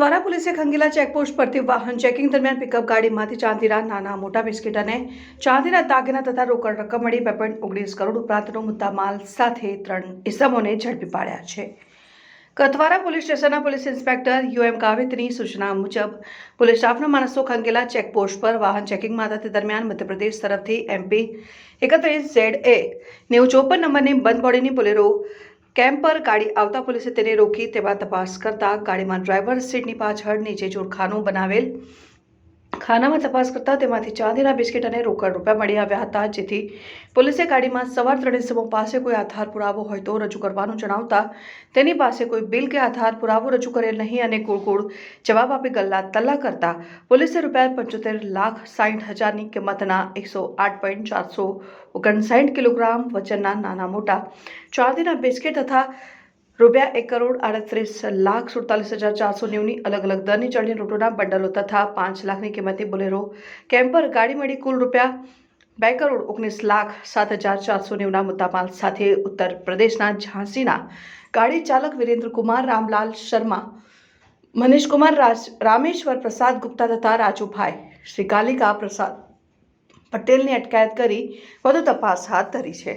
કતવારા પોલીસે ખંગેલા ચેકપોસ્ટ પરથી વાહન ચેકિંગ દરમિયાન પિકઅપ ગાડીમાંથી ચાંદીના નાના મોટા બિસ્કીટ અને ચાંદીના દાગીના તથા રોકડ રકમ મળી બે પોઈન્ટ ઓગણીસ કરોડ ઉપરાંતનો મુદ્દામાલ સાથે ત્રણ ઇસમોને ઝડપી પાડ્યા છે. કતવારા પોલીસ સ્ટેશનના પોલીસ ઇન્સ્પેક્ટર યુએમ કાવેતની સૂચના મુજબ પોલીસ સ્ટાફના માણસો ખંગેલા ચેકપોસ્ટ પર વાહન ચેકિંગમાં હતા દરમિયાન મધ્યપ્રદેશ તરફથી એમપી એકત્રીસ ઝેડ એ નેવું ચોપન નંબરની બંધ બોડીની બોલેરો કેમ્પ પર ગાડી આવતા પોલીસે તેને રોકી તેમાં તપાસ કરતા ગાડીમાં ડ્રાઈવર સીટની પાછળ નીચે જોડખાનું બનાવેલ ખાનામાં તપાસ કરતા તેમાંથી ચાંદીના બિસ્કિટ અને રોકડ રૂપિયા મળી આવ્યા હતા. જેથી પોલીસે ગાડીમાં સવાર ત્રણેય સમૂહ પાસે કોઈ આધાર પુરાવો હોય તો રજૂ કરવાનું જણાવતા તેની પાસે કોઈ બિલ કે આધાર પુરાવો રજૂ કરેલ નહીં અને કુળ જવાબ આપી ગલ્લા તલ્લા કરતા પોલીસે રૂપિયા પંચોતેર લાખ સાઠ હજારની કિંમતના એકસો આઠ પોઈન્ટ ચારસો ઓગણસાઠ કિલોગ્રામ વજનના નાના મોટા ચાંદીના બિસ્કિટ તથા રૂપિયા એક કરોડ આડત્રીસ લાખ સુડતાલીસ હજાર ચારસો નેવુંની અલગ અલગ દરની ચડની રૂટોના બંડલો તથા પાંચ લાખની કિંમતની બોલેરો. કેમ્પર ગાડી મળી કુલ રૂપિયા બે કરોડ ઓગણીસ લાખ સાત હજાર ચારસો નેવના મુદ્દામાલ સાથે ઉત્તર પ્રદેશના ઝાંસીના ગાડી ચાલક વિરેન્દ્ર કુમાર રામલાલ શર્મા, મનીષકુમાર રાજ, રામેશ્વર પ્રસાદ ગુપ્તા તથા રાજુભાઈ શ્રી કાલિકા પ્રસાદ પટેલની અટકાયત કરી વધુ તપાસ હાથ ધરી છે.